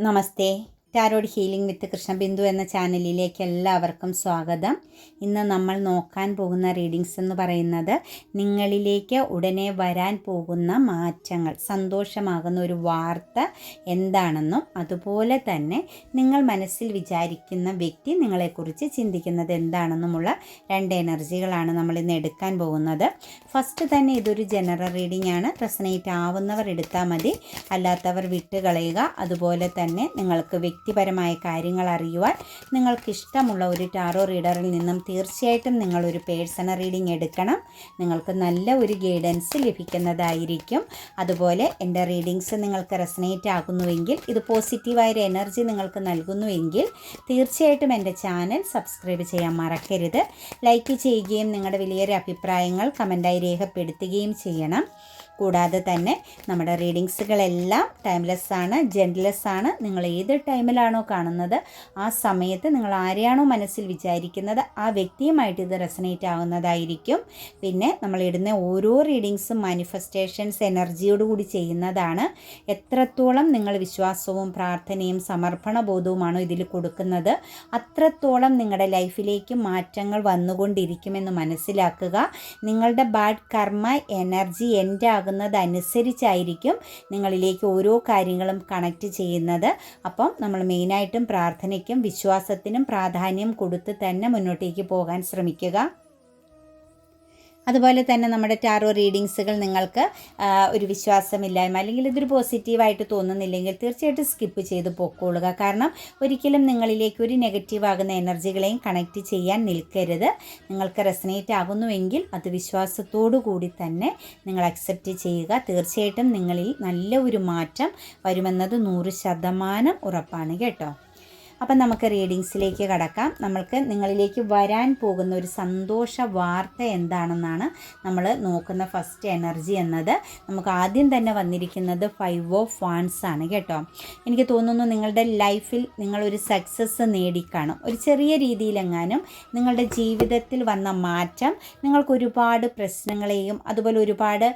Namaste. Tarot healing with Krishnabindu എന്ന ചാനലിലേക്ക് എല്ലാവർക്കും സ്വാഗതം. ഇന്ന് നമ്മൾ നോക്കാൻ പോകുന്ന റീഡിങ്സ് എന്ന് പറയുന്നത് നിങ്ങളിലേക്ക് ഉടനെ വരാൻ പോകുന്ന മാറ്റങ്ങൾ സന്തോഷമാകുന്ന ഒരു വാർത്ത എന്താണെന്നും അതുപോലെ തന്നെ നിങ്ങൾ മനസ്സിൽ വിചാരിക്കുന്ന വ്യക്തി നിങ്ങളെക്കുറിച്ച് ചിന്തിക്കുന്നത് എന്താണെന്നുമുള്ള രണ്ട് എനർജികളാണ് നമ്മൾ ഇന്ന് എടുക്കാൻ പോകുന്നത്. ഫസ്റ്റ് തന്നെ ഇതൊരു ജനറൽ റീഡിംഗ് ആണ് റെസനേറ്റ് ആവുന്നവർ എടുത്താൽ മതി അല്ലാത്തവർ വിട്ടുകളയുക. അതുപോലെ തന്നെ നിങ്ങൾക്ക് വ്യക്തിപരമായ കാര്യങ്ങൾ അറിയുവാൻ നിങ്ങൾക്ക് ഇഷ്ടമുള്ള ഒരു ടാറോ റീഡറിൽ നിന്നും തീർച്ചയായിട്ടും നിങ്ങളൊരു പേഴ്സണൽ റീഡിംഗ് എടുക്കണം. നിങ്ങൾക്ക് നല്ല ഒരു ഗൈഡൻസ് ലഭിക്കുന്നതായിരിക്കും. അതുപോലെ എന്റെ റീഡിങ്സ് നിങ്ങൾക്ക് റെസനേറ്റ് ആകുന്നുവെങ്കിൽ ഇത് പോസിറ്റീവായ ഒരു എനർജി നിങ്ങൾക്ക് നൽകുന്നുവെങ്കിൽ തീർച്ചയായിട്ടും എന്റെ ചാനൽ സബ്സ്ക്രൈബ് ചെയ്യാൻ മറക്കരുത്. ലൈക്ക് ചെയ്യുകയും നിങ്ങളുടെ വലിയൊരു അഭിപ്രായങ്ങൾ കമന്റായി രേഖപ്പെടുത്തുകയും ചെയ്യണം. കൂടാതെ തന്നെ നമ്മുടെ റീഡിങ്സുകളെല്ലാം ടൈംലെസ് ആണ് ജെൻലെസ് ആണ് നിങ്ങൾ ഏത് ടൈമിലാണോ കാണുന്നത് ആ സമയത്ത് നിങ്ങൾ ആരെയാണോ മനസ്സിൽ വിചാരിക്കുന്നത് ആ വ്യക്തിയുമായിട്ട് ഇത് റെസനേറ്റ് ആവുന്നതായിരിക്കും. പിന്നെ നമ്മൾ ഇടുന്ന ഓരോ റീഡിങ്സും മാനിഫെസ്റ്റേഷൻസ് എനർജിയോടുകൂടി ചെയ്യുന്നതാണ്. എത്രത്തോളം നിങ്ങൾ വിശ്വാസവും പ്രാർത്ഥനയും സമർപ്പണ ബോധവുമാണോ ഇതിൽ കൊടുക്കുന്നത് അത്രത്തോളം നിങ്ങളുടെ ലൈഫിലേക്ക് മാറ്റങ്ങൾ വന്നുകൊണ്ടിരിക്കുമെന്ന് മനസ്സിലാക്കുക. നിങ്ങളുടെ ബാഡ് കർമ്മ എനർജി എന്റെ ആകുന്നതനുസരിച്ചായിരിക്കും നിങ്ങളിലേക്ക് ഓരോ കാര്യങ്ങളും കണക്റ്റ് ചെയ്യുന്നത്. അപ്പം നമ്മൾ മെയിനായിട്ടും പ്രാർത്ഥനയ്ക്കും വിശ്വാസത്തിനും പ്രാധാന്യം കൊടുത്ത് തന്നെ മുന്നോട്ടേക്ക് പോകാൻ ശ്രമിക്കുക. അതുപോലെ തന്നെ നമ്മുടെ ടാറോ റീഡിങ്സുകൾ നിങ്ങൾക്ക് ഒരു വിശ്വാസമില്ലായ്മ അല്ലെങ്കിൽ ഇതൊരു പോസിറ്റീവായിട്ട് തോന്നുന്നില്ലെങ്കിൽ തീർച്ചയായിട്ടും സ്കിപ്പ് ചെയ്ത് പൊക്കോളുക. കാരണം ഒരിക്കലും നിങ്ങളിലേക്ക് ഒരു നെഗറ്റീവ് ആകുന്ന എനർജികളെയും കണക്റ്റ് ചെയ്യാൻ നിൽക്കരുത്. നിങ്ങൾക്ക് റെസനേറ്റ് ആകുന്നുവെങ്കിൽ അത് വിശ്വാസത്തോടു കൂടി തന്നെ നിങ്ങൾ അക്സെപ്റ്റ് ചെയ്യുക. തീർച്ചയായിട്ടും നിങ്ങളിൽ നല്ല ഒരു മാറ്റം വരുമെന്നത് നൂറ് ശതമാനം ഉറപ്പാണ് കേട്ടോ. അപ്പം നമുക്ക് റീഡിങ്സിലേക്ക് കടക്കാം. നമ്മൾക്ക് നിങ്ങളിലേക്ക് വരാൻ പോകുന്ന ഒരു സന്തോഷ വാർത്ത എന്താണെന്നാണ് നമ്മൾ നോക്കുന്ന ഫസ്റ്റ് എനർജി എന്നത്. നമുക്ക് ആദ്യം തന്നെ വന്നിരിക്കുന്നത് ഫൈവ് ഓഫ് വാൺസ് ആണ് കേട്ടോ. എനിക്ക് തോന്നുന്നു നിങ്ങളുടെ ലൈഫിൽ നിങ്ങളൊരു സക്സസ് നേടിക്കാണും. ഒരു ചെറിയ രീതിയിലെങ്ങാനും നിങ്ങളുടെ ജീവിതത്തിൽ വന്ന മാറ്റം നിങ്ങൾക്ക് ഒരുപാട് പ്രശ്നങ്ങളെയും അതുപോലെ ഒരുപാട്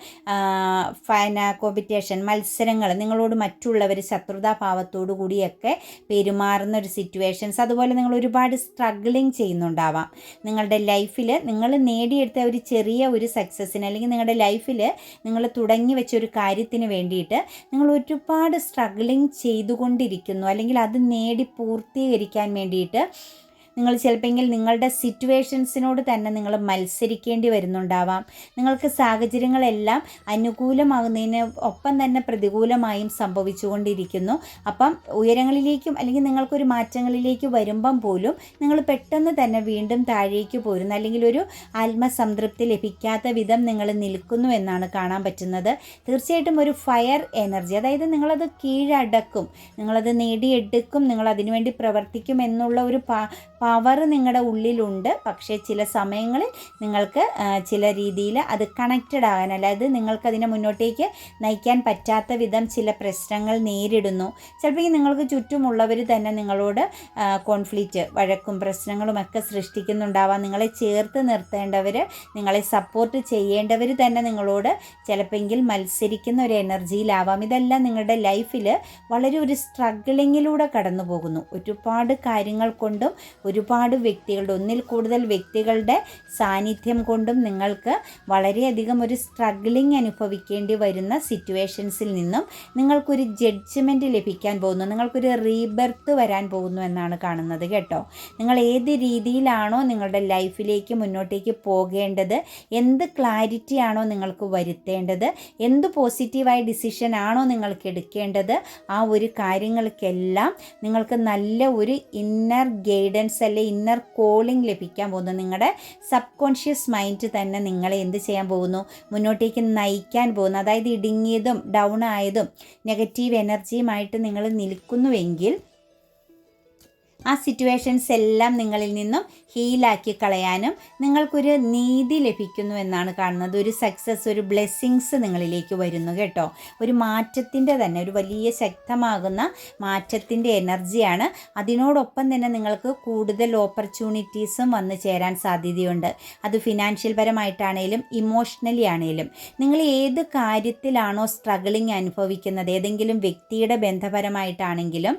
ഫൈന കോമ്പറ്റീഷൻ മത്സരങ്ങൾ നിങ്ങളോട് മറ്റുള്ളവർ ശത്രുതാഭാവത്തോടു കൂടിയൊക്കെ പെരുമാറുന്ന ഒരു സിറ്റുവേഷൻസ് അതുപോലെ നിങ്ങൾ ഒരുപാട് സ്ട്രഗ്ലിങ് ചെയ്യുന്നുണ്ടാവാം. നിങ്ങളുടെ ലൈഫിൽ നിങ്ങൾ നേടിയെടുത്ത ഒരു ചെറിയ ഒരു സക്സസ്സിന് അല്ലെങ്കിൽ നിങ്ങളുടെ ലൈഫിൽ നിങ്ങൾ തുടങ്ങി വെച്ച ഒരു കാര്യത്തിന് വേണ്ടിയിട്ട് നിങ്ങൾ ഒരുപാട് സ്ട്രഗ്ലിങ് ചെയ്തുകൊണ്ടിരിക്കുന്നു. അല്ലെങ്കിൽ അത് നേടി പൂർത്തീകരിക്കാൻ വേണ്ടിയിട്ട് നിങ്ങൾ ചിലപ്പോൾ നിങ്ങളുടെ സിറ്റുവേഷൻസിനോട് തന്നെ നിങ്ങൾ മത്സരിക്കേണ്ടി വരുന്നുണ്ടാവാം. നിങ്ങൾക്ക് സാഹചര്യങ്ങളെല്ലാം അനുകൂലമാകുന്നതിന് ഒപ്പം തന്നെ പ്രതികൂലമായും സംഭവിച്ചുകൊണ്ടിരിക്കുന്നു. അപ്പം ഉയരങ്ങളിലേക്കും അല്ലെങ്കിൽ നിങ്ങൾക്കൊരു മാറ്റങ്ങളിലേക്ക് വരുമ്പം പോലും നിങ്ങൾ പെട്ടെന്ന് തന്നെ വീണ്ടും താഴേക്ക് പോരുന്നു. അല്ലെങ്കിൽ ഒരു ആത്മസംതൃപ്തി ലഭിക്കാത്ത വിധം നിങ്ങൾ നിൽക്കുന്നു എന്നാണ് കാണാൻ പറ്റുന്നത്. തീർച്ചയായിട്ടും ഒരു ഫയർ എനർജി അതായത് നിങ്ങളത് കീഴടക്കും. നിങ്ങളത് നേടിയെടുക്കും. നിങ്ങൾ അതിനുവേണ്ടി പ്രവർത്തിക്കും എന്നുള്ള ഒരു പവർ നിങ്ങളുടെ ഉള്ളിലുണ്ട്. പക്ഷേ ചില സമയങ്ങളിൽ നിങ്ങൾക്ക് ചില രീതിയിൽ അത് കണക്റ്റഡ് ആകാൻ അതായത് നിങ്ങൾക്കതിനെ മുന്നോട്ടേക്ക് നയിക്കാൻ പറ്റാത്ത വിധം ചില പ്രശ്നങ്ങൾ നേരിടുന്നു. ചിലപ്പോൾ നിങ്ങൾക്ക് ചുറ്റുമുള്ളവർ തന്നെ നിങ്ങളോട് കോൺഫ്ലിക്റ്റ് വഴക്കും പ്രശ്നങ്ങളും ഒക്കെ സൃഷ്ടിക്കുന്നുണ്ടാവാം. നിങ്ങളെ ചേർത്ത് നിർത്തേണ്ടവർ നിങ്ങളെ സപ്പോർട്ട് ചെയ്യേണ്ടവർ തന്നെ നിങ്ങളോട് ചിലപ്പോൾ മത്സരിക്കുന്ന ഒരു എനർജിയിലാവാം. ഇതെല്ലാം നിങ്ങളുടെ ലൈഫിൽ വളരെ ഒരു സ്ട്രഗിളിങ്ങിലൂടെ കടന്നു പോകുന്നു ഒരുപാട് കാര്യങ്ങൾ കൊണ്ടും ഒരുപാട് വ്യക്തികളുടെ ഒന്നിൽ കൂടുതൽ വ്യക്തികളുടെ സാന്നിധ്യം കൊണ്ടും നിങ്ങൾക്ക് വളരെയധികം ഒരു സ്ട്രഗ്ലിംഗ് അനുഭവിക്കേണ്ടി വരുന്ന സിറ്റുവേഷൻസിൽ നിന്നും നിങ്ങൾക്കൊരു ജഡ്ജ്മെന്റ് ലഭിക്കാൻ പോകുന്നു. നിങ്ങൾക്കൊരു റീബർത്ത് വരാൻ പോകുന്നു എന്നാണ് കാണുന്നത് കേട്ടോ. നിങ്ങൾ ഏത് രീതിയിലാണോ നിങ്ങളുടെ ലൈഫിലേക്ക് മുന്നോട്ടേക്ക് പോകേണ്ടത് എന്ത് ക്ലാരിറ്റി ആണോ നിങ്ങൾക്ക് വരുത്തേണ്ടത് എന്ത് പോസിറ്റീവായ ഡിസിഷൻ ആണോ നിങ്ങൾക്ക് എടുക്കേണ്ടത് ആ ഒരു കാര്യങ്ങൾക്കെല്ലാം നിങ്ങൾക്ക് നല്ല ഒരു ഇന്നർ ഗൈഡൻസ് അല്ലെ? ഇന്നർ കോളിംഗ് ലഭിക്കാൻ പോകുന്നു. നിങ്ങളുടെ സബ് കോൺഷ്യസ് മൈൻഡ് തന്നെ നിങ്ങളെ എന്ത് ചെയ്യാൻ പോകുന്നു? മുന്നോട്ടേക്ക് നയിക്കാൻ പോകുന്നു. അതായത് ഇടുങ്ങിയതും ഡൗൺ ആയതും നെഗറ്റീവ് എനർജിയുമായിട്ട് നിങ്ങൾ നിൽക്കുന്നുവെങ്കിൽ ആ സിറ്റുവേഷൻസ് എല്ലാം നിങ്ങളിൽ നിന്നും ഹീലാക്കി കളയാനും നിങ്ങൾക്കൊരു നീതി ലഭിക്കുന്നു എന്നാണ് കാണുന്നത്. ഒരു സക്സസ് ഒരു ബ്ലെസ്സിങ്സ് നിങ്ങളിലേക്ക് വരുന്നു കേട്ടോ. ഒരു മാറ്റത്തിന്റെ തന്നെ ഒരു വലിയ ശക്തമാകുന്ന മാറ്റത്തിന്റെ എനർജിയാണ്. അതിനോടൊപ്പം തന്നെ നിങ്ങൾക്ക് കൂടുതൽ ഓപ്പർച്യൂണിറ്റീസും വന്നു ചേരാൻ സാധ്യതയുണ്ട്. അത് ഫിനാൻഷ്യൽ പരമായിട്ടാണേലും ഇമോഷണലി ആണേലും. നിങ്ങൾ ഏത് കാര്യത്തിലാണോ സ്ട്രഗിളിങ് അനുഭവിക്കുന്നത് ഏതെങ്കിലും വ്യക്തിയുടെ ബന്ധപരമായിട്ടാണെങ്കിലും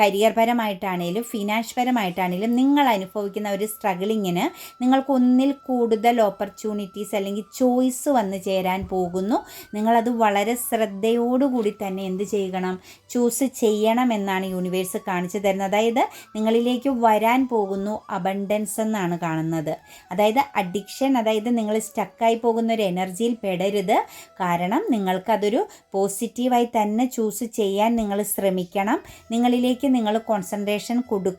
കരിയർ പരമായിട്ടാണേലും ഫിനാൻസ് പരമായിട്ടാണേലും നിങ്ങൾ അനുഭവിക്കുന്ന ഒരു സ്ട്രഗിളിങ്ങിന് നിങ്ങൾക്ക് ഒന്നിൽ കൂടുതൽ ഓപ്പർച്യൂണിറ്റീസ് അല്ലെങ്കിൽ ചോയ്സ് വന്ന് ചേരാൻ പോകുന്നു. നിങ്ങളത് വളരെ ശ്രദ്ധയോടുകൂടി തന്നെ എന്ത് ചെയ്യണം? ചൂസ് ചെയ്യണം എന്നാണ് യൂണിവേഴ്സ് കാണിച്ചു തരുന്നത്. അതായത് നിങ്ങളിലേക്ക് വരാൻ പോകുന്നു അബണ്ടൻസ് എന്നാണ് കാണുന്നത്. അതായത് അഡിക്ഷൻ അതായത് നിങ്ങൾ സ്റ്റക്കായി പോകുന്ന ഒരു എനർജിയിൽ പെടരുത്. കാരണം നിങ്ങൾക്കതൊരു പോസിറ്റീവായി തന്നെ ചൂസ് ചെയ്യാൻ നിങ്ങൾ ശ്രമിക്കണം. നിങ്ങളിലേക്ക് നിങ്ങൾ കോൺസെൻട്രേഷൻ കൊടുക്കുക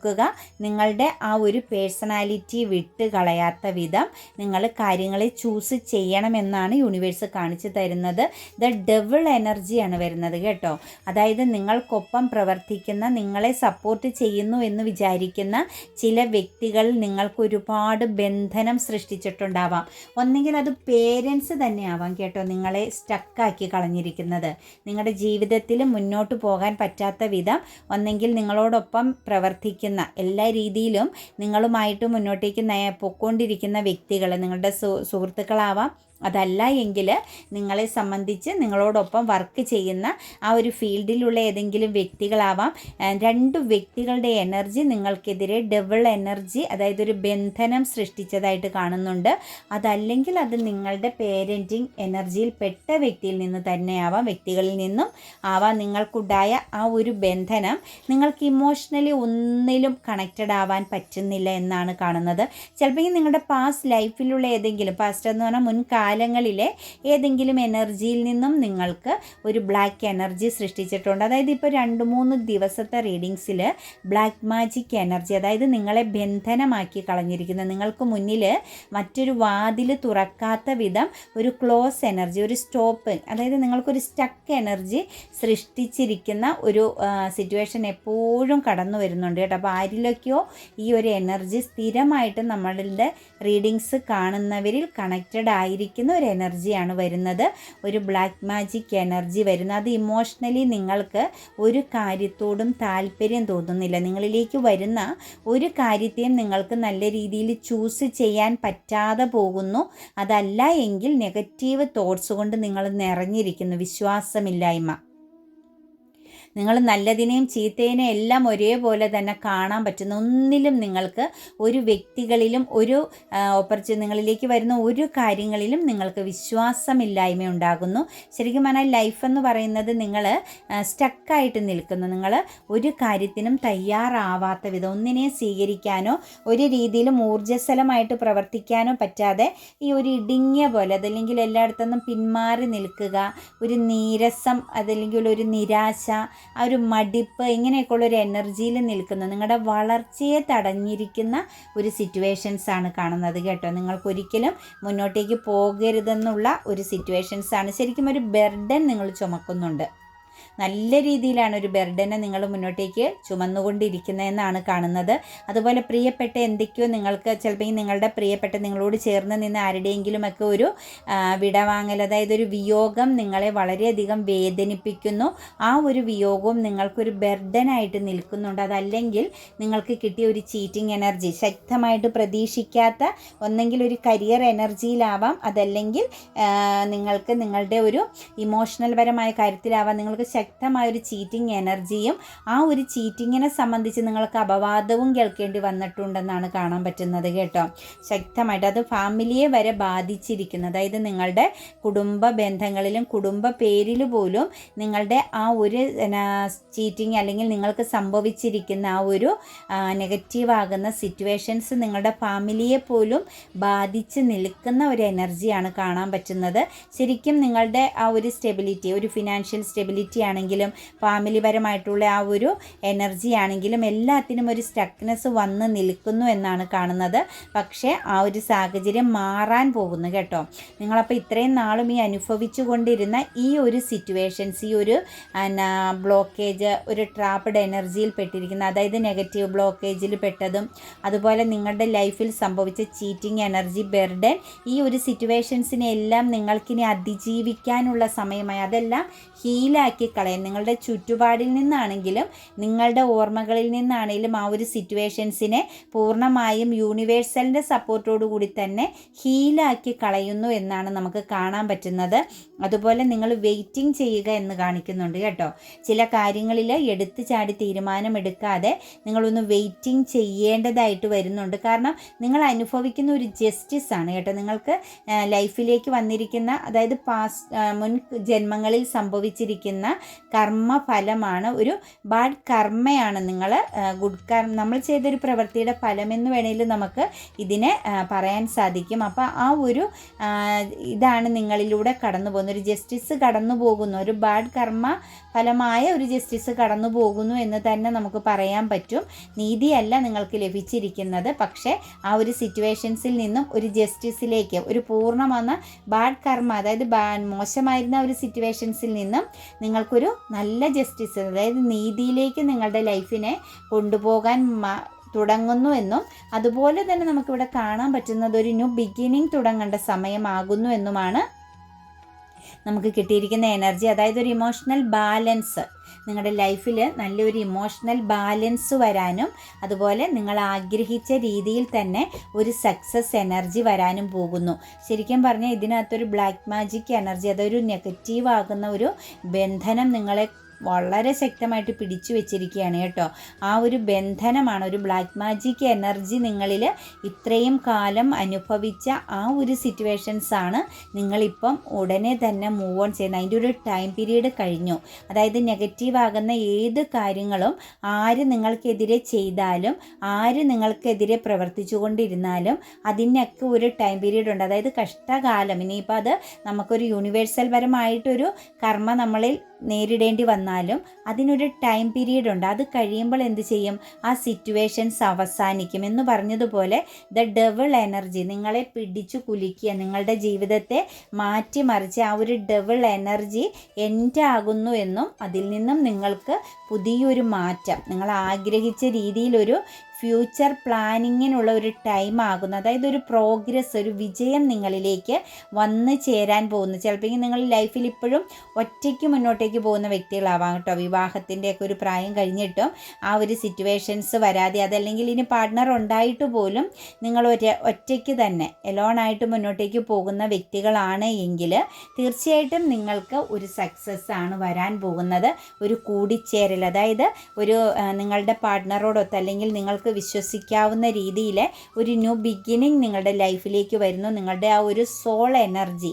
നിങ്ങളുടെ ആ ഒരു പേഴ്സണാലിറ്റി വിട്ട് കളയാത്ത വിധം നിങ്ങൾ കാര്യങ്ങളെ ചൂസ് ചെയ്യണമെന്നാണ് യൂണിവേഴ്സ് കാണിച്ചു തരുന്നത്. ദ ഡബിൾ എനർജിയാണ് വരുന്നത് കേട്ടോ. അതായത് നിങ്ങൾക്കൊപ്പം പ്രവർത്തിക്കുന്ന നിങ്ങളെ സപ്പോർട്ട് ചെയ്യുന്നു എന്ന് വിചാരിക്കുന്ന ചില വ്യക്തികൾ നിങ്ങൾക്ക് ഒരുപാട് ബന്ധനം സൃഷ്ടിച്ചിട്ടുണ്ടാവാം. ഒന്നെങ്കിൽ അത് പേരൻസ് തന്നെ ആവാം കേട്ടോ നിങ്ങളെ സ്റ്റക്കാക്കി കളഞ്ഞിരിക്കുന്നത്. നിങ്ങളുടെ ജീവിതത്തിൽ മുന്നോട്ട് പോകാൻ പറ്റാത്ത വിധം ഒന്നെങ്കിൽ നിങ്ങളോടൊപ്പം പ്രവർത്തിക്കുന്ന എല്ലാ രീതിയിലും നിങ്ങളുമായിട്ട് മുന്നോട്ടേക്ക് നയ പൊക്കോണ്ടിരിക്കുന്ന വ്യക്തികൾ നിങ്ങളുടെ സു സുഹൃത്തുക്കളാവാം. അതല്ല എങ്കിൽ നിങ്ങളെ സംബന്ധിച്ച് നിങ്ങളോടൊപ്പം വർക്ക് ചെയ്യുന്ന ആ ഒരു ഫീൽഡിലുള്ള ഏതെങ്കിലും വ്യക്തികളാവാം. രണ്ട് വ്യക്തികളുടെ എനർജി നിങ്ങൾക്കെതിരെ ഡബിൾ എനർജി അതായത് ഒരു ബന്ധനം സൃഷ്ടിച്ചതായിട്ട് കാണുന്നുണ്ട്. അതല്ലെങ്കിൽ അത് നിങ്ങളുടെ പേരന്റിങ് എനർജിയിൽ പെട്ട വ്യക്തിയിൽ നിന്ന് തന്നെയാവാം വ്യക്തികളിൽ നിന്നും ആവാം നിങ്ങൾക്കുണ്ടായ ആ ഒരു ബന്ധനം. നിങ്ങൾക്ക് ഇമോഷണലി ഒന്നിലും കണക്റ്റഡ് ആവാൻ പറ്റുന്നില്ല എന്നാണ് കാണുന്നത്. ചിലപ്പോൾ നിങ്ങളുടെ പാസ്റ്റ് ലൈഫിലുള്ള ഏതെങ്കിലും പാസ്റ്റ് എന്ന് പറഞ്ഞാൽ മുൻകാലങ്ങളിലെ ഏതെങ്കിലും എനർജിയിൽ നിന്നും നിങ്ങൾക്ക് ഒരു ബ്ലാക്ക് എനർജി സൃഷ്ടിച്ചിട്ടുണ്ട്. അതായത് ഇപ്പോൾ രണ്ട് മൂന്ന് ദിവസത്തെ റീഡിങ്സിൽ ബ്ലാക്ക് മാജിക് എനർജി അതായത് നിങ്ങളെ ബന്ധനമാക്കി കളഞ്ഞിരിക്കുന്ന. നിങ്ങൾക്ക് മുന്നിൽ മറ്റൊരു വാതിൽ തുറക്കാത്ത വിധം ഒരു ക്ലോസ് എനർജി ഒരു സ്റ്റോപ്പ് അതായത് നിങ്ങൾക്കൊരു സ്റ്റക്ക് എനർജി സൃഷ്ടിച്ചിരിക്കുന്ന ഒരു സിറ്റുവേഷൻ എപ്പോഴും കടന്നു വരുന്നുണ്ട് കേട്ടോ ആരിലൊക്കെയോ ഈ ഒരു എനർജി സ്ഥിരമായിട്ട് നമ്മളുടെ റീഡിങ്സ് കാണുന്നവരിൽ കണക്റ്റഡ് ആയിരിക്കുന്ന ഒരു എനർജിയാണ് വരുന്നത്. ഒരു ബ്ലാക്ക് മാജിക് എനർജി വരുന്നത്. അത് ഇമോഷണലി നിങ്ങൾക്ക് ഒരു കാര്യത്തോടും താല്പര്യം തോന്നുന്നില്ല. നിങ്ങളിലേക്ക് വരുന്ന ഒരു കാര്യത്തെയും നിങ്ങൾക്ക് നല്ല രീതിയിൽ ചൂസ് ചെയ്യാൻ പറ്റാതെ പോകുന്നു. അതല്ല എങ്കിൽ നെഗറ്റീവ് തോട്ട്സ് കൊണ്ട് നിങ്ങൾ നിറഞ്ഞിരിക്കുന്നു വിശ്വാസമില്ലായ്മ. നിങ്ങൾ നല്ലതിനെയും ചീത്തതിനെയും എല്ലാം ഒരേപോലെ തന്നെ കാണാൻ പറ്റുന്ന ഒന്നിലും നിങ്ങൾക്ക് ഒരു വ്യക്തികളിലും ഒരു ഓപ്പർച്യൂ നിങ്ങളിലേക്ക് വരുന്ന ഒരു കാര്യങ്ങളിലും നിങ്ങൾക്ക് വിശ്വാസമില്ലായ്മ ഉണ്ടാകുന്നു. ശരിക്കും പറഞ്ഞാൽ ലൈഫ് എന്ന് പറയുന്നത് നിങ്ങൾ സ്റ്റക്കായിട്ട് നിൽക്കുന്നു. നിങ്ങൾ ഒരു കാര്യത്തിനും തയ്യാറാവാത്ത വിധം ഒന്നിനെയും സ്വീകരിക്കാനോ ഒരു രീതിയിലും ഊർജസ്വലമായിട്ട് പ്രവർത്തിക്കാനോ പറ്റാതെ ഈ ഒരു ഇടുങ്ങിയ പോലെ അതല്ലെങ്കിൽ എല്ലായിടത്തുനിന്നും പിന്മാറി നിൽക്കുക ഒരു നീരസം അതല്ലെങ്കിൽ ഒരു നിരാശ ആ ഒരു മടിപ്പ് ഇങ്ങനെയൊക്കെയുള്ള ഒരു എനർജിയിൽ നിൽക്കുന്ന നിങ്ങളുടെ വളർച്ചയെ തടഞ്ഞിരിക്കുന്ന ഒരു സിറ്റുവേഷൻസ് ആണ് കാണുന്നത് കേട്ടോ. നിങ്ങൾക്കൊരിക്കലും മുന്നോട്ടേക്ക് പോകരുതെന്നുള്ള ഒരു സിറ്റുവേഷൻസ് ആണ്. ശരിക്കും ഒരു ബെർഡൻ നിങ്ങൾ ചുമക്കുന്നുണ്ട്. നല്ല രീതിയിലാണ് ഒരു ബെർഡനെ നിങ്ങൾ മുന്നോട്ടേക്ക് ചുമന്നുകൊണ്ടിരിക്കുന്നതെന്നാണ് കാണുന്നത്. അതുപോലെ പ്രിയപ്പെട്ട എന്തൊക്കെയോ നിങ്ങൾക്ക് ചിലപ്പോൾ നിങ്ങളുടെ പ്രിയപ്പെട്ട നിങ്ങളോട് ചേർന്ന് നിന്ന് ആരുടെയെങ്കിലുമൊക്കെ ഒരു വിടവാങ്ങൽ അതായത് ഒരു വിയോഗം നിങ്ങളെ വളരെയധികം വേദനിപ്പിക്കുന്നു. ആ ഒരു വിയോഗവും നിങ്ങൾക്കൊരു ബെർഡനായിട്ട് നിൽക്കുന്നുണ്ട്. അതല്ലെങ്കിൽ നിങ്ങൾക്ക് കിട്ടിയ ഒരു ചീറ്റിംഗ് എനർജി ശക്തമായിട്ട് പ്രതീക്ഷിക്കാത്ത ഒന്നെങ്കിൽ ഒരു കരിയർ എനർജിയിലാവാം. അതല്ലെങ്കിൽ നിങ്ങൾക്ക് നിങ്ങളുടെ ഒരു ഇമോഷണൽ പരമായ കാര്യത്തിലാവാം. നിങ്ങൾക്ക് ശക്തമായൊരു ചീറ്റിംഗ് എനർജിയും ആ ഒരു ചീറ്റിങ്ങിനെ സംബന്ധിച്ച് നിങ്ങൾക്ക് അപവാദവും കേൾക്കേണ്ടി വന്നിട്ടുണ്ടെന്നാണ് കാണാൻ പറ്റുന്നത് കേട്ടോ. ശക്തമായിട്ട് അത് ഫാമിലിയെ വരെ ബാധിച്ചിരിക്കുന്നു. അതായത് നിങ്ങളുടെ കുടുംബ ബന്ധങ്ങളിലും കുടുംബ പേരിൽ പോലും നിങ്ങളുടെ ആ ഒരു ചീറ്റിംഗ് അല്ലെങ്കിൽ നിങ്ങൾക്ക് സംഭവിച്ചിരിക്കുന്ന ആ ഒരു നെഗറ്റീവ് ആകുന്ന സിറ്റുവേഷൻസ് നിങ്ങളുടെ ഫാമിലിയെ പോലും ബാധിച്ച് നിൽക്കുന്ന ഒരു എനർജിയാണ് കാണാൻ പറ്റുന്നത്. ശരിക്കും നിങ്ങളുടെ ആ ഒരു സ്റ്റെബിലിറ്റി ഒരു ഫിനാൻഷ്യൽ സ്റ്റെബിലിറ്റി ആണെങ്കിലും ഫാമിലി പരമായിട്ടുള്ള ആ ഒരു എനർജി ആണെങ്കിലും എല്ലാത്തിനും ഒരു സ്റ്റക്നെസ് വന്ന് നിൽക്കുന്നു എന്നാണ് കാണുന്നത്. പക്ഷേ ആ ഒരു സാഹചര്യം മാറാൻ പോകുന്നു കേട്ടോ. നിങ്ങളപ്പോൾ ഇത്രയും നാളും ഈ അനുഭവിച്ചു കൊണ്ടിരുന്ന ഈ ഒരു സിറ്റുവേഷൻസ് ഈ ഒരു ബ്ലോക്കേജ് ഒരു ട്രാപ്പഡ് എനർജിയിൽ പെട്ടിരിക്കുന്ന അതായത് നെഗറ്റീവ് ബ്ലോക്കേജിൽ പെട്ടതും അതുപോലെ നിങ്ങളുടെ ലൈഫിൽ സംഭവിച്ച ചീറ്റിംഗ് എനർജി ബെർഡൻ ഈ ഒരു സിറ്റുവേഷൻസിനെ എല്ലാം നിങ്ങൾക്കിനി അതിജീവിക്കാനുള്ള സമയമായി അതെല്ലാം ഹീലാക്കി കളയാൻ നിങ്ങളുടെ ചുറ്റുപാടിൽ നിന്നാണെങ്കിലും നിങ്ങളുടെ ഓർമ്മകളിൽ നിന്നാണെങ്കിലും ആ ഒരു സിറ്റുവേഷൻസിനെ പൂർണമായും യൂണിവേഴ്സലിന്റെ കൂടി തന്നെ ഹീലാക്കി കളയുന്നു എന്നാണ് നമുക്ക് കാണാൻ പറ്റുന്നത്. അതുപോലെ നിങ്ങൾ വെയിറ്റിംഗ് ചെയ്യുക എന്ന് കാണിക്കുന്നുണ്ട് കേട്ടോ. ചില കാര്യങ്ങളിൽ എടുത്തു ചാടി തീരുമാനം എടുക്കാതെ നിങ്ങളൊന്ന് വെയിറ്റിംഗ് ചെയ്യേണ്ടതായിട്ട് വരുന്നുണ്ട്. കാരണം നിങ്ങൾ അനുഭവിക്കുന്ന ഒരു ജസ്റ്റിസ് ആണ് കേട്ടോ. നിങ്ങൾക്ക് ലൈഫിലേക്ക് വന്നിരിക്കുന്ന അതായത് പാസ് മുൻ ജന്മങ്ങളിൽ സംഭവിച്ചിരിക്കുന്ന കർമ്മഫലമാണ് ഒരു ബാഡ് കർമ്മയാണ് നിങ്ങൾ ഗുഡ് കർമ്മ നമ്മൾ ചെയ്തൊരു പ്രവൃത്തിയുടെ ഫലമെന്ന് വേണമെങ്കിൽ നമുക്ക് ഇതിനെ പറയാൻ സാധിക്കും. അപ്പോൾ ആ ഒരു ഇതാണ് നിങ്ങളിലൂടെ കടന്നു പോകുന്ന ഒരു ജസ്റ്റിസ് കടന്നു പോകുന്നു. ഒരു ബാഡ് കർമ്മ ഫലമായ ഒരു ജസ്റ്റിസ് കടന്നു പോകുന്നു എന്ന് തന്നെ നമുക്ക് പറയാൻ പറ്റും. നീതിയല്ല നിങ്ങൾക്ക് ലഭിച്ചിരിക്കുന്നത്. പക്ഷേ ആ ഒരു സിറ്റുവേഷൻസിൽ നിന്നും ഒരു ജസ്റ്റിസിലേക്ക് ഒരു പൂർണമെന്ന ബാഡ് കർമ്മ അതായത് മോശമായിരുന്ന ഒരു സിറ്റുവേഷൻസിൽ നിന്നും നിങ്ങൾക്കൊരു നല്ല ജസ്റ്റിസ് അതായത് നീതിയിലേക്ക് നിങ്ങളുടെ ലൈഫിനെ കൊണ്ടുപോകാൻ തുടങ്ങുന്നു എന്നും അതുപോലെ തന്നെ നമുക്കിവിടെ കാണാൻ പറ്റുന്നത് ഒരു ന്യൂ ബിഗിനിങ് തുടങ്ങേണ്ട സമയമാകുന്നു എന്നുമാണ് നമുക്ക് കിട്ടിയിരിക്കുന്ന എനർജി അതായത് ഒരു ഇമോഷണൽ ബാലൻസ് നിങ്ങളുടെ ലൈഫിൽ നല്ലൊരു ഇമോഷണൽ ബാലൻസ് വരാനും അതുപോലെ നിങ്ങൾ ആഗ്രഹിച്ച രീതിയിൽ തന്നെ ഒരു സക്സസ് എനർജി വരാനും പോകുന്നു. ശരിക്കും പറഞ്ഞാൽ ഇതിനകത്തൊരു ബ്ലാക്ക് മാജിക് എനർജി അതൊരു നെഗറ്റീവ് ആകുന്ന ഒരു ബന്ധനം നിങ്ങളെ വളരെ ശക്തമായിട്ട് പിടിച്ചു വെച്ചിരിക്കുകയാണ് കേട്ടോ. ആ ഒരു ബന്ധനമാണ് ഒരു ബ്ലാക്ക് മാജിക് എനർജി നിങ്ങളിൽ ഇത്രയും കാലം അനുഭവിച്ച ആ ഒരു സിറ്റുവേഷൻസാണ് നിങ്ങളിപ്പം ഉടനെ തന്നെ മൂവ് ഓൺ ചെയ്യുന്നത്. അതിന്റെ ഒരു ടൈം പീരീഡ് കഴിഞ്ഞു. അതായത് നെഗറ്റീവ് ആകുന്ന ഏത് കാര്യങ്ങളും ആര് നിങ്ങൾക്കെതിരെ ചെയ്താലും ആര് നിങ്ങൾക്കെതിരെ പ്രവർത്തിച്ചുകൊണ്ടിരുന്നാലും അതിനൊക്കെ ഒരു ടൈം പീരീഡ് ഉണ്ട്. അതായത് കഷ്ടകാലം. ഇനിയിപ്പോൾ അത് നമുക്കൊരു യൂണിവേഴ്സൽ പരമായിട്ടൊരു കർമ്മ നമ്മളിൽ നേരിടേണ്ടി വന്നാലും അതിനൊരു ടൈം പീരീഡ് ഉണ്ട്. അത് കഴിയുമ്പോൾ എന്ത് ചെയ്യും? ആ സിറ്റുവേഷൻസ് അവസാനിക്കും. എന്ന് പറഞ്ഞതുപോലെ ദ ഡെവിൾ എനർജി നിങ്ങളെ പിടിച്ചു കുലുക്കിയ നിങ്ങളുടെ ജീവിതത്തെ മാറ്റിമറിച്ച് ആ ഒരു ഡെവിൾ എനർജി എന്റെ ആകുന്നു എന്നും അതിൽ നിന്നും നിങ്ങൾക്ക് പുതിയൊരു മാറ്റം. നിങ്ങൾ ആഗ്രഹിച്ച രീതിയിലൊരു ഫ്യൂച്ചർ പ്ലാനിങ്ങിനുള്ള ഒരു ടൈം ആകുന്നു. അതായത് ഒരു പ്രോഗ്രസ് ഒരു വിജയം നിങ്ങളിലേക്ക് വന്നു ചേരാൻ പോകുന്നു. ചിലപ്പോൾ നിങ്ങൾ ലൈഫിൽ ഇപ്പോഴും ഒറ്റയ്ക്ക് മുന്നോട്ടേക്ക് പോകുന്ന വ്യക്തികളാവാം കേട്ടോ. വിവാഹത്തിന്റെയൊക്കെ ഒരു പ്രായം കഴിഞ്ഞിട്ടും ആ ഒരു സിറ്റുവേഷൻസ് വരാതെ അതല്ലെങ്കിൽ ഇനി പാർട്ട്ണർ ഉണ്ടായിട്ട് പോലും നിങ്ങൾ ഒറ്റ ഒറ്റയ്ക്ക് തന്നെ എലോണായിട്ട് മുന്നോട്ടേക്ക് പോകുന്ന വ്യക്തികളാണ് എങ്കിൽ തീർച്ചയായിട്ടും നിങ്ങൾക്ക് ഒരു സക്സസ് ആണ് വരാൻ പോകുന്നത്. ഒരു കൂടിച്ചേരൽ അതായത് ഒരു നിങ്ങളുടെ പാർട്ട്ണറോടൊത്ത് അല്ലെങ്കിൽ നിങ്ങൾക്ക് നിങ്ങൾക്ക് വിശ്വസിക്കാവുന്ന രീതിയിൽ ഒരു ന്യൂ ബിഗിനിങ് നിങ്ങളുടെ ലൈഫിലേക്ക് വരുന്നു. നിങ്ങളുടെ ആ ഒരു സോൾ എനർജി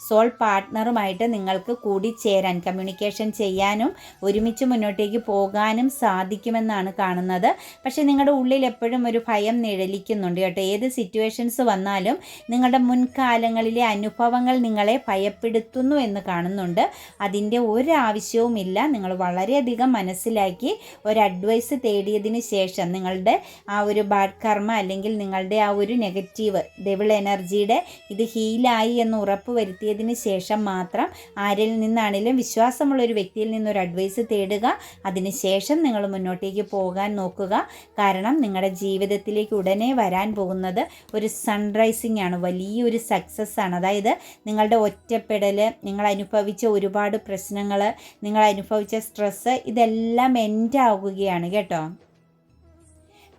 സോൾ പാർട്ട്ണറുമായിട്ട് നിങ്ങൾക്ക് കൂടി ചേരാൻ കമ്മ്യൂണിക്കേഷൻ ചെയ്യാനും ഒരുമിച്ച് മുന്നോട്ടേക്ക് പോകാനും സാധിക്കുമെന്നാണ് കാണുന്നത്. പക്ഷേ നിങ്ങളുടെ ഉള്ളിൽ എപ്പോഴും ഒരു ഭയം നിഴലിക്കുന്നുണ്ട് കേട്ടോ. ഏത് സിറ്റുവേഷൻസ് വന്നാലും നിങ്ങളുടെ മുൻകാലങ്ങളിലെ അനുഭവങ്ങൾ നിങ്ങളെ ഭയപ്പെടുത്തുന്നു എന്ന് കാണുന്നുണ്ട്. അതിന്റെ ഒരു ആവശ്യവുമില്ല നിങ്ങൾ വളരെയധികം മനസ്സിലാക്കി ഒരു അഡ്വൈസ് തേടിയതിന് ശേഷം നിങ്ങളുടെ ആ ഒരു ബാഡ് കർമ്മ അല്ലെങ്കിൽ നിങ്ങളുടെ ആ ഒരു നെഗറ്റീവ് ഡെവിൾ എനർജിയുടെ ഇത് ഹീലായി എന്ന് ഉറപ്പ് വരുത്തിയ നടത്തിയതിന് ശേഷം മാത്രം ആരിൽ നിന്നാണെങ്കിലും വിശ്വാസമുള്ള ഒരു വ്യക്തിയിൽ നിന്നൊരു അഡ്വൈസ് തേടുക. അതിനുശേഷം നിങ്ങൾ മുന്നോട്ടേക്ക് പോകാൻ നോക്കുക. കാരണം നിങ്ങളുടെ ജീവിതത്തിലേക്ക് ഉടനെ വരാൻ പോകുന്നത് ഒരു സൺറൈസിംഗ് ആണ്. വലിയൊരു സക്സസ് ആണ്. അതായത് നിങ്ങളുടെ ഒറ്റപ്പെടൽ നിങ്ങൾ അനുഭവിച്ച ഒരുപാട് പ്രശ്നങ്ങൾ നിങ്ങൾ അനുഭവിച്ച സ്ട്രെസ്സ് ഇതെല്ലാം എൻഡ് ആവുകയാണ് കേട്ടോ.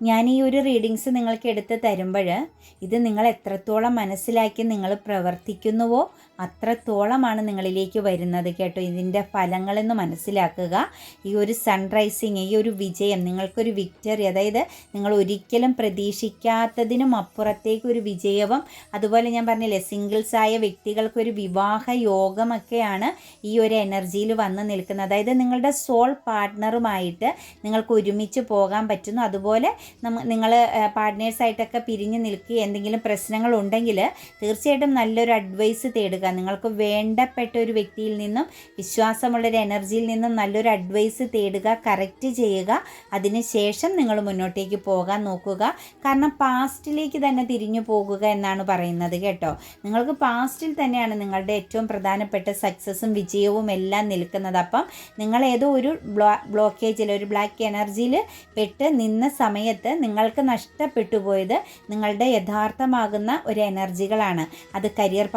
ഞാൻ ഈ ഒരു റീഡിങ്സ് നിങ്ങൾക്ക് എടുത്ത് തരുമ്പോൾ ഇത് നിങ്ങൾ എത്രത്തോളം മനസ്സിലാക്കി നിങ്ങൾ പ്രവർത്തിക്കുന്നുവോ അത്രത്തോളമാണ് നിങ്ങളിലേക്ക് വരുന്നത് കേട്ടോ. ഇതിന്റെ ഫലങ്ങളെന്ന് മനസ്സിലാക്കുക. ഈ ഒരു സൺറൈസിങ് ഈ ഒരു വിജയം നിങ്ങൾക്കൊരു വിക്ടറി അതായത് നിങ്ങൾ ഒരിക്കലും പ്രതീക്ഷിക്കാത്തതിനും അപ്പുറത്തേക്ക് ഒരു വിജയവും അതുപോലെ ഞാൻ പറഞ്ഞില്ലേ സിംഗിൾസ് ആയ വ്യക്തികൾക്കൊരു വിവാഹ യോഗമൊക്കെയാണ് ഈ ഒരു എനർജിയിൽ വന്ന് നിൽക്കുന്നത്. അതായത് നിങ്ങളുടെ സോൾ പാർട്ട്ണറുമായിട്ട് നിങ്ങൾക്ക് ഒരുമിച്ച് പോകാൻ പറ്റുന്നു. അതുപോലെ നിങ്ങൾ പാർട്ട്നേഴ്സായിട്ടൊക്കെ പിരിഞ്ഞ് നിൽക്കുക എന്തെങ്കിലും പ്രശ്നങ്ങളുണ്ടെങ്കിൽ തീർച്ചയായിട്ടും നല്ലൊരു അഡ്വൈസ് തേടുക. നിങ്ങൾക്ക് വേണ്ടപ്പെട്ട ഒരു വ്യക്തിയിൽ നിന്നും വിശ്വാസമുള്ളൊരു എനർജിയിൽ നിന്നും നല്ലൊരു അഡ്വൈസ് തേടുക കറക്റ്റ് ചെയ്യുക. അതിനുശേഷം നിങ്ങൾ മുന്നോട്ടേക്ക് പോകാൻ നോക്കുക. കാരണം പാസ്റ്റിലേക്ക് തന്നെ തിരിഞ്ഞു പോകുക എന്നാണ് പറയുന്നത് കേട്ടോ. നിങ്ങൾക്ക് പാസ്റ്റിൽ തന്നെയാണ് നിങ്ങളുടെ ഏറ്റവും പ്രധാനപ്പെട്ട സക്സസ്സും വിജയവും എല്ലാം നിൽക്കുന്നത്. അപ്പം നിങ്ങൾ ഏതോ ഒരു ബ്ലോ ബ്ലോക്കേജിൽ ഒരു ബ്ലാക്ക് എനർജിയിൽ പെട്ട് നിന്ന സമയത്ത് നിങ്ങൾക്ക് നഷ്ടപ്പെട്ടു പോയത് നിങ്ങളുടെ യഥാർത്ഥമാകുന്ന ഒരു എനർജികളാണ്. അത് കരിയർ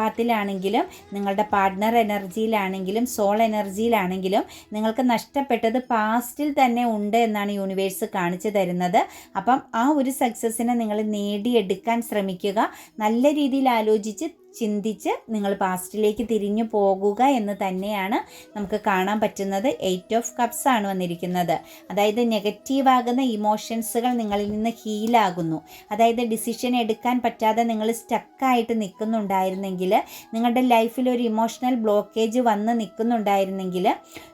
പാത്തിലാണെങ്കിലും നിങ്ങളുടെ പാർട്ട്ണർ എനർജിയിലാണെങ്കിലും സോൾ എനർജിയിലാണെങ്കിലും നിങ്ങൾക്ക് നഷ്ടപ്പെട്ടത് പാസ്റ്റിൽ തന്നെ ഉണ്ട് എന്നാണ് യൂണിവേഴ്സ് കാണിച്ചു തരുന്നത്. അപ്പം ആ ഒരു സക്സസ്സിനെ നിങ്ങൾ നേടിയെടുക്കാൻ ശ്രമിക്കുക. നല്ല രീതിയിൽ ആലോചിച്ച് ചിന്തിച്ച് നിങ്ങൾ പാസ്റ്റിലേക്ക് തിരിഞ്ഞു പോകുക എന്ന് തന്നെയാണ് നമുക്ക് കാണാൻ പറ്റുന്നത്. എയ്റ്റ് ഓഫ് കപ്സ് ആണ് വന്നിരിക്കുന്നത്. അതായത് നെഗറ്റീവ് ആകുന്ന ഇമോഷൻസുകൾ നിങ്ങളിൽ നിന്ന് ഹീലാകുന്നു അതായത് ഡിസിഷൻ എടുക്കാൻ പറ്റാതെ നിങ്ങൾ സ്റ്റക്കായിട്ട് നിൽക്കുന്നുണ്ടായിരുന്നെങ്കിൽ നിങ്ങളുടെ ലൈഫിൽ ഒരു ഇമോഷണൽ ബ്ലോക്കേജ് വന്ന് നിൽക്കുന്നുണ്ടായിരുന്നെങ്കിൽ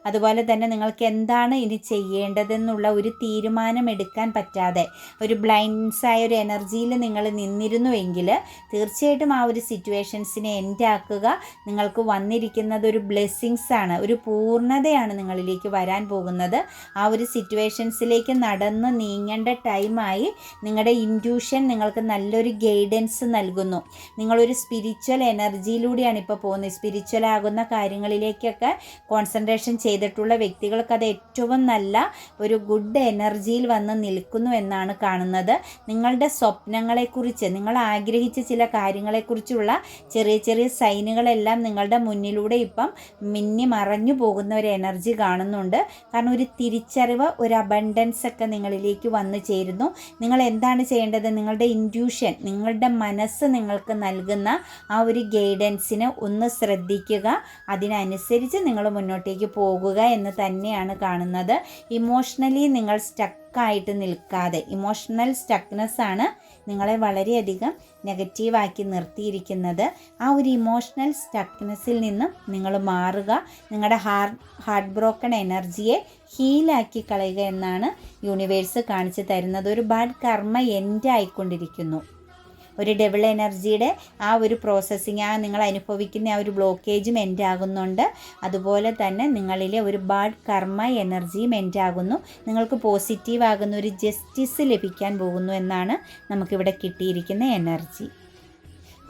അതുപോലെ തന്നെ നിങ്ങൾക്ക് എന്താണ് ഇനി ചെയ്യേണ്ടതെന്നുള്ള ഒരു തീരുമാനം എടുക്കാൻ പറ്റാതെ ഒരു ബ്ലൈൻഡ്സായ ഒരു എനർജിയിൽ നിങ്ങൾ നിന്നിരുന്നുവെങ്കിൽ തീർച്ചയായിട്ടും ആ ഒരു സിറ്റുവേഷൻ സിറ്റുവേഷൻസിനെ എൻഡ് ആക്കുക. നിങ്ങൾക്ക് വന്നിരിക്കുന്നത് ഒരു ബ്ലെസ്സിങ്സ് ആണ്. ഒരു പൂർണതയാണ് നിങ്ങളിലേക്ക് വരാൻ പോകുന്നത്. ആ ഒരു സിറ്റുവേഷൻസിലേക്ക് നടന്ന് നീങ്ങേണ്ട ടൈമായി നിങ്ങളുടെ ഇന്റ്യൂഷൻ നിങ്ങൾക്ക് നല്ലൊരു ഗൈഡൻസ് നൽകുന്നു. നിങ്ങളൊരു സ്പിരിച്വൽ എനർജിയിലൂടെയാണ് ഇപ്പോൾ പോകുന്നത്. സ്പിരിച്വൽ ആകുന്ന കാര്യങ്ങളിലേക്കൊക്കെ കോൺസെൻട്രേഷൻ ചെയ്തിട്ടുള്ള വ്യക്തികൾക്ക് അത് ഏറ്റവും നല്ല ഒരു ഗുഡ് എനർജിയിൽ വന്ന് നിൽക്കുന്നു എന്നാണ് കാണുന്നത്. നിങ്ങളുടെ സ്വപ്നങ്ങളെക്കുറിച്ച് നിങ്ങൾ ആഗ്രഹിച്ച ചില കാര്യങ്ങളെക്കുറിച്ചുള്ള ചെറിയ ചെറിയ സൈനുകളെല്ലാം നിങ്ങളുടെ മുന്നിലൂടെ ഇപ്പം മിന്നി മറഞ്ഞു പോകുന്ന ഒരു എനർജി കാണുന്നുണ്ട്. കാരണം ഒരു തിരിച്ചറിവ് ഒരു അബണ്ടൻസ് ഒക്കെ നിങ്ങളിലേക്ക് വന്നു ചേരുന്നു. നിങ്ങൾ എന്താണ് ചെയ്യേണ്ടത്? നിങ്ങളുടെ ഇന്റ്യൂഷൻ നിങ്ങളുടെ മനസ്സ് നിങ്ങൾക്ക് നൽകുന്ന ആ ഒരു ഗൈഡൻസിന് ഒന്ന് ശ്രദ്ധിക്കുക. അതിനനുസരിച്ച് നിങ്ങൾ മുന്നോട്ടേക്ക് പോകുക എന്ന് തന്നെയാണ് കാണുന്നത്. ഇമോഷണലി നിങ്ങൾ സ്റ്റക്കായിട്ട് നിൽക്കാതെ ഇമോഷണൽ സ്റ്റക്നെസ് ആണ് നിങ്ങളെ വളരെയധികം നെഗറ്റീവാക്കി നിർത്തിയിരിക്കുന്നത്. ആ ഒരു ഇമോഷണൽ സ്റ്റക്നെസ്സിൽ നിന്നും നിങ്ങൾ മാറുക. നിങ്ങളുടെ ഹാർട്ട് ഹാർട്ട് ബ്രോക്കൺ എനർജിയെ ഹീലാക്കി കളയുക എന്നാണ് യൂണിവേഴ്സ് കാണിച്ചു തരുന്നത്. ഒരു ബാഡ് കർമ്മ എൻഡ് ആയിക്കൊണ്ടിരിക്കുന്നു. ഒരു ഡബിൾ എനർജിയുടെ ആ ഒരു പ്രോസസ്സിങ് ആ നിങ്ങൾ അനുഭവിക്കുന്ന ആ ഒരു ബ്ലോക്കേജും എൻഡ് ആകുന്നുണ്ട്. അതുപോലെ തന്നെ നിങ്ങളിലെ ഒരു ബാഡ് കർമ്മ എനർജിയും എൻഡ് ആകുന്നു. നിങ്ങൾക്ക് പോസിറ്റീവ് ആകുന്ന ഒരു ജസ്റ്റിസ് ലഭിക്കാൻ പോകുന്നു എന്നാണ് നമുക്കിവിടെ കിട്ടിയിരിക്കുന്ന എനർജി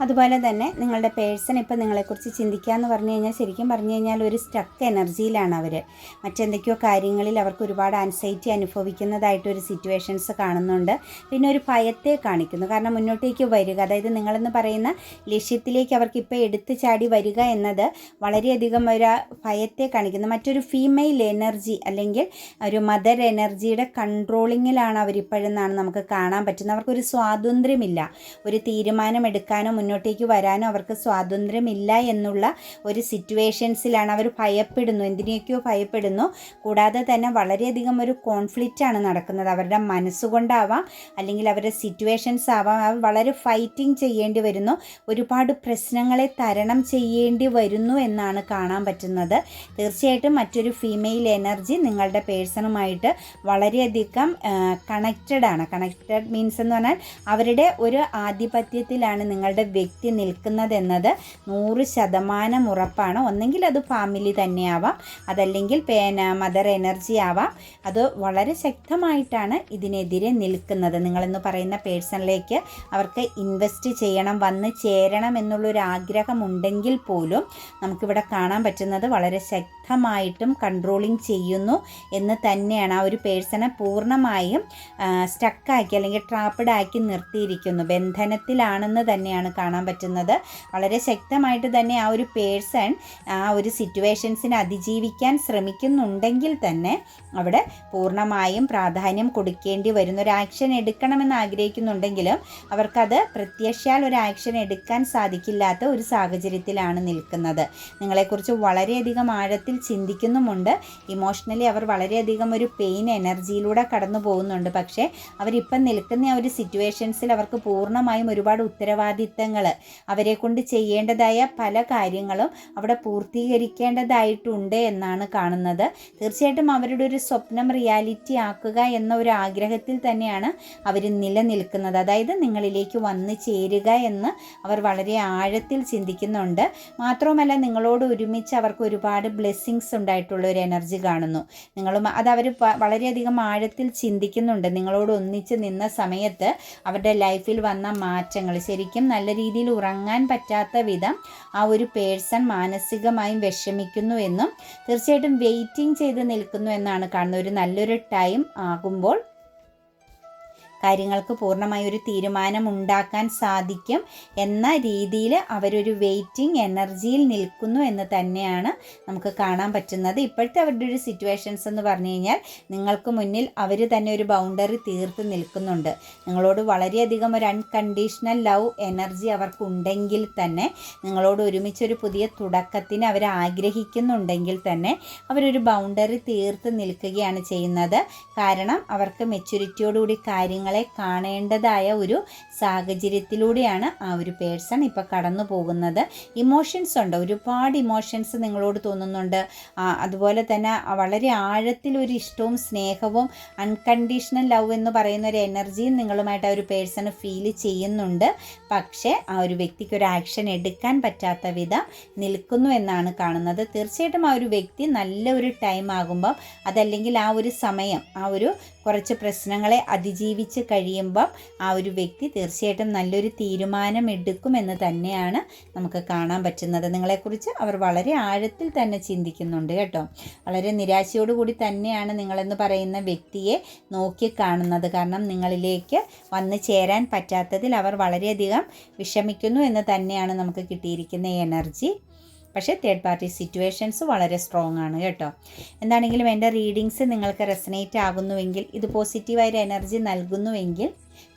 അതുപോലെ തന്നെ നിങ്ങളുടെ പേഴ്സൺ ഇപ്പോൾ നിങ്ങളെക്കുറിച്ച് ചിന്തിക്കുക എന്ന് പറഞ്ഞു കഴിഞ്ഞാൽ ശരിക്കും പറഞ്ഞു കഴിഞ്ഞാൽ ഒരു സ്റ്റക്ക് എനർജിയിലാണ് അവർ. മറ്റെന്തൊക്കെയോ കാര്യങ്ങളിൽ അവർക്ക് ഒരുപാട് ആൻസൈറ്റി അനുഭവിക്കുന്നതായിട്ടൊരു സിറ്റുവേഷൻസ് കാണുന്നുണ്ട്. പിന്നെ ഒരു ഭയത്തെ കാണിക്കുന്നു. കാരണം മുന്നോട്ടേക്ക് വരിക അതായത് നിങ്ങളെന്ന് പറയുന്ന ലക്ഷ്യത്തിലേക്ക് അവർക്ക് ഇപ്പോൾ എടുത്തു ചാടി വരിക എന്നത് വളരെയധികം ഒരു ഭയത്തെ കാണിക്കുന്നു. മറ്റൊരു ഫീമെയിൽ എനർജി അല്ലെങ്കിൽ ഒരു മദർ എനർജിയുടെ കൺട്രോളിങ്ങിലാണ് അവരിപ്പോഴെന്നാണ് നമുക്ക് കാണാൻ പറ്റുന്നത്. അവർക്കൊരു സ്വാതന്ത്ര്യമില്ല. ഒരു തീരുമാനം എടുക്കാനോ മുന്നോട്ടേക്ക് വരാനോ അവർക്ക് സ്വാതന്ത്ര്യമില്ല എന്നുള്ള ഒരു സിറ്റുവേഷൻസിലാണ് അവർ ഭയപ്പെടുന്നു. എന്തിനെയൊക്കെയോ ഭയപ്പെടുന്നു. കൂടാതെ തന്നെ വളരെയധികം ഒരു കോൺഫ്ലിക്റ്റ് ആണ് നടക്കുന്നത്. അവരുടെ മനസ്സുകൊണ്ടാവാം അല്ലെങ്കിൽ അവരുടെ സിറ്റുവേഷൻസ് ആവാം അവർ വളരെ ഫൈറ്റിംഗ് ചെയ്യേണ്ടി വരുന്നു. ഒരുപാട് പ്രശ്നങ്ങളെ തരണം ചെയ്യേണ്ടി വരുന്നു എന്നാണ് കാണാൻ പറ്റുന്നത്. തീർച്ചയായിട്ടും മറ്റൊരു ഫീമെയിൽ എനർജി നിങ്ങളുടെ പേഴ്സണുമായിട്ട് വളരെയധികം കണക്റ്റഡ് ആണ്. കണക്റ്റഡ് മീൻസ് എന്ന് പറഞ്ഞാൽ അവരുടെ ഒരു ആധിപത്യത്തിലാണ് നിങ്ങളുടെ വ്യക്തി നിൽക്കുന്നതെന്നത് നൂറ് ശതമാനം ഉറപ്പാണ്. ഒന്നെങ്കിൽ അത് ഫാമിലി തന്നെയാവാം. അതല്ലെങ്കിൽ പേന മദർ എനർജി ആവാം. അത് വളരെ ശക്തമായിട്ടാണ് ഇതിനെതിരെ നിൽക്കുന്നത്. നിങ്ങളെന്ന് പറയുന്ന പേഴ്സണിലേക്ക് അവർക്ക് ഇൻവെസ്റ്റ് ചെയ്യണം വന്ന് ചേരണം എന്നുള്ളൊരു ആഗ്രഹമുണ്ടെങ്കിൽ പോലും നമുക്കിവിടെ കാണാൻ പറ്റുന്നത് വളരെ ശക്തമായിട്ടും കൺട്രോളിങ് ചെയ്യുന്നു എന്ന് തന്നെയാണ്. ആ ഒരു പേഴ്സണെ പൂർണമായും സ്റ്റക്കാക്കി അല്ലെങ്കിൽ ട്രാപ്പഡ് ആക്കി നിർത്തിയിരിക്കുന്നു. ബന്ധനത്തിലാണെന്ന് തന്നെയാണ് കാണാൻ പറ്റുന്നത്. വളരെ ശക്തമായിട്ട് തന്നെ ആ ഒരു പേഴ്സൺ ആ ഒരു സിറ്റുവേഷൻസിനെ അതിജീവിക്കാൻ ശ്രമിക്കുന്നുണ്ടെങ്കിൽ തന്നെ അവിടെ പൂർണമായും പ്രാധാന്യം കൊടുക്കേണ്ടി വരുന്ന ഒരു ആക്ഷൻ എടുക്കണമെന്ന് ആഗ്രഹിക്കുന്നുണ്ടെങ്കിലും അവർക്കത് പ്രത്യക്ഷാൽ ഒരു ആക്ഷൻ എടുക്കാൻ സാധിക്കില്ലാത്ത ഒരു സാഹചര്യത്തിലാണ് നിൽക്കുന്നത്. നിങ്ങളെക്കുറിച്ച് വളരെയധികം ആഴത്തിൽ ചിന്തിക്കുന്നുമുണ്ട്. ഇമോഷണലി അവർ വളരെയധികം ഒരു പെയിൻ എനർജിയിലൂടെ കടന്നു പോകുന്നുണ്ട്. പക്ഷേ അവരിപ്പം നിൽക്കുന്ന ആ ഒരു സിറ്റുവേഷൻസിൽ അവർക്ക് പൂർണമായും ഒരുപാട് ഉത്തരവാദിത്തങ്ങൾ കാര്യങ്ങൾ. അവരെ കൊണ്ട് ചെയ്യേണ്ടതായ പല കാര്യങ്ങളും അവിടെ പൂർത്തീകരിക്കേണ്ടതായിട്ടുണ്ട് എന്നാണ് കാണുന്നത്. തീർച്ചയായിട്ടും അവരുടെ ഒരു സ്വപ്നം റിയാലിറ്റി ആക്കുക എന്ന ഒരു ആഗ്രഹത്തിൽ തന്നെയാണ് അവർ നിലനിൽക്കുന്നത്. അതായത് നിങ്ങളിലേക്ക് വന്നു ചേരുക എന്ന് അവർ വളരെ ആഴത്തിൽ ചിന്തിക്കുന്നുണ്ട്. മാത്രവുമല്ല നിങ്ങളോട് ഒരുമിച്ച് അവർക്ക് ഒരുപാട് ബ്ലെസ്സിങ്സ് ഉണ്ടായിട്ടുള്ള ഒരു എനർജി കാണുന്നു. നിങ്ങളും അത് അവർ വളരെയധികം ആഴത്തിൽ ചിന്തിക്കുന്നുണ്ട്. നിങ്ങളോട് ഒന്നിച്ച് നിന്ന സമയത്ത് അവരുടെ ലൈഫിൽ വന്ന മാറ്റങ്ങൾ. ശരിക്കും നല്ല ഉറങ്ങാൻ പറ്റാത്ത വിധം ആ ഒരു പേഴ്സൺ മാനസികമായും വിഷമിക്കുന്നു എന്നും തീർച്ചയായിട്ടും വെയിറ്റിംഗ് ചെയ്ത് നിൽക്കുന്നു എന്നാണ് കാണുന്നത്. ഒരു നല്ലൊരു ടൈം ആകുമ്പോൾ കാര്യങ്ങൾക്ക് പൂർണമായ ഒരു തീരുമാനം ഉണ്ടാക്കാൻ സാധിക്കും എന്ന രീതിയിൽ അവരൊരു വെയിറ്റിംഗ് എനർജിയിൽ നിൽക്കുന്നു എന്ന് തന്നെയാണ് നമുക്ക് കാണാൻ പറ്റുന്നത്. ഇപ്പോഴത്തെ അവരുടെ ഒരു സിറ്റുവേഷൻസ് എന്ന് പറഞ്ഞു കഴിഞ്ഞാൽ നിങ്ങൾക്ക് മുന്നിൽ അവർ തന്നെ ഒരു ബൗണ്ടറി തീർത്ത് നിൽക്കുന്നുണ്ട്. നിങ്ങളോട് വളരെയധികം ഒരു അൺകണ്ടീഷണൽ ലവ് എനർജി അവർക്കുണ്ടെങ്കിൽ തന്നെ നിങ്ങളോട് ഒരുമിച്ചൊരു പുതിയ തുടക്കത്തിന് അവർ ആഗ്രഹിക്കുന്നുണ്ടെങ്കിൽ തന്നെ അവരൊരു ബൗണ്ടറി തീർത്ത് നിൽക്കുകയാണ് ചെയ്യുന്നത്. കാരണം അവർക്ക് മെച്യൂരിറ്റിയോടുകൂടി കാര്യങ്ങൾ നിങ്ങളെ കാണേണ്ടതായ ഒരു സാഹചര്യത്തിലൂടെയാണ് ആ ഒരു പേഴ്സൺ ഇപ്പോൾ കടന്നു പോകുന്നത്. ഇമോഷൻസ് ഉണ്ട്. ഒരുപാട് ഇമോഷൻസ് നിങ്ങളോട് തോന്നുന്നുണ്ട്. അതുപോലെ തന്നെ വളരെ ആഴത്തിലൊരു ഇഷ്ടവും സ്നേഹവും അൺകണ്ടീഷണൽ ലവ് എന്ന് പറയുന്ന ഒരു എനർജിയും നിങ്ങളുമായിട്ട് ആ ഒരു പേഴ്സൺ ഫീൽ ചെയ്യുന്നുണ്ട്. പക്ഷേ ആ ഒരു വ്യക്തിക്ക് ഒരു ആക്ഷൻ എടുക്കാൻ പറ്റാത്ത വിധം നിൽക്കുന്നു എന്നാണ് കാണുന്നത്. തീർച്ചയായിട്ടും ആ ഒരു വ്യക്തി നല്ല ഒരു ടൈം ആകുമ്പോൾ അതല്ലെങ്കിൽ ആ ഒരു സമയം ആ ഒരു കുറച്ച് പ്രശ്നങ്ങളെ അതിജീവിച്ച് കഴിയുമ്പം ആ ഒരു വ്യക്തി തീർച്ചയായിട്ടും നല്ലൊരു തീരുമാനം എടുക്കുമെന്ന് തന്നെയാണ് നമുക്ക് കാണാൻ പറ്റുന്നത്. നിങ്ങളെക്കുറിച്ച് അവർ വളരെ ആഴത്തിൽ തന്നെ ചിന്തിക്കുന്നുണ്ട് കേട്ടോ. വളരെ നിരാശയോടുകൂടി തന്നെയാണ് നിങ്ങളെന്ന് പറയുന്ന വ്യക്തിയെ നോക്കി കാണുന്നത്. കാരണം നിങ്ങളിലേക്ക് വന്നു ചേരാൻ പറ്റാത്തതിൽ അവർ വളരെയധികം വിഷമിക്കുന്നു എന്ന് തന്നെയാണ് നമുക്ക് കിട്ടിയിരിക്കുന്ന എനർജി. പക്ഷേ തേർഡ് പാർട്ടി സിറ്റുവേഷൻസ് വളരെ സ്ട്രോങ് ആണ് കേട്ടോ. എന്താണെങ്കിലും എന്റെ റീഡിങ്സ് നിങ്ങൾക്ക് റെസനേറ്റ് ആകുന്നുവെങ്കിൽ ഇത് പോസിറ്റീവായൊരു എനർജി നൽകുന്നുവെങ്കിൽ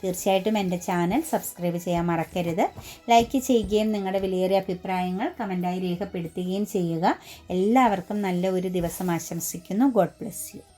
തീർച്ചയായിട്ടും എന്റെ ചാനൽ സബ്സ്ക്രൈബ് ചെയ്യാൻ മറക്കരുത്. ലൈക്ക് ചെയ്യുകയും നിങ്ങളുടെ വിലയേറിയ അഭിപ്രായങ്ങൾ കമന്റായി രേഖപ്പെടുത്തുകയും ചെയ്യുക. എല്ലാവർക്കും നല്ല ഒരു ദിവസം ആശംസിക്കുന്നു. God bless you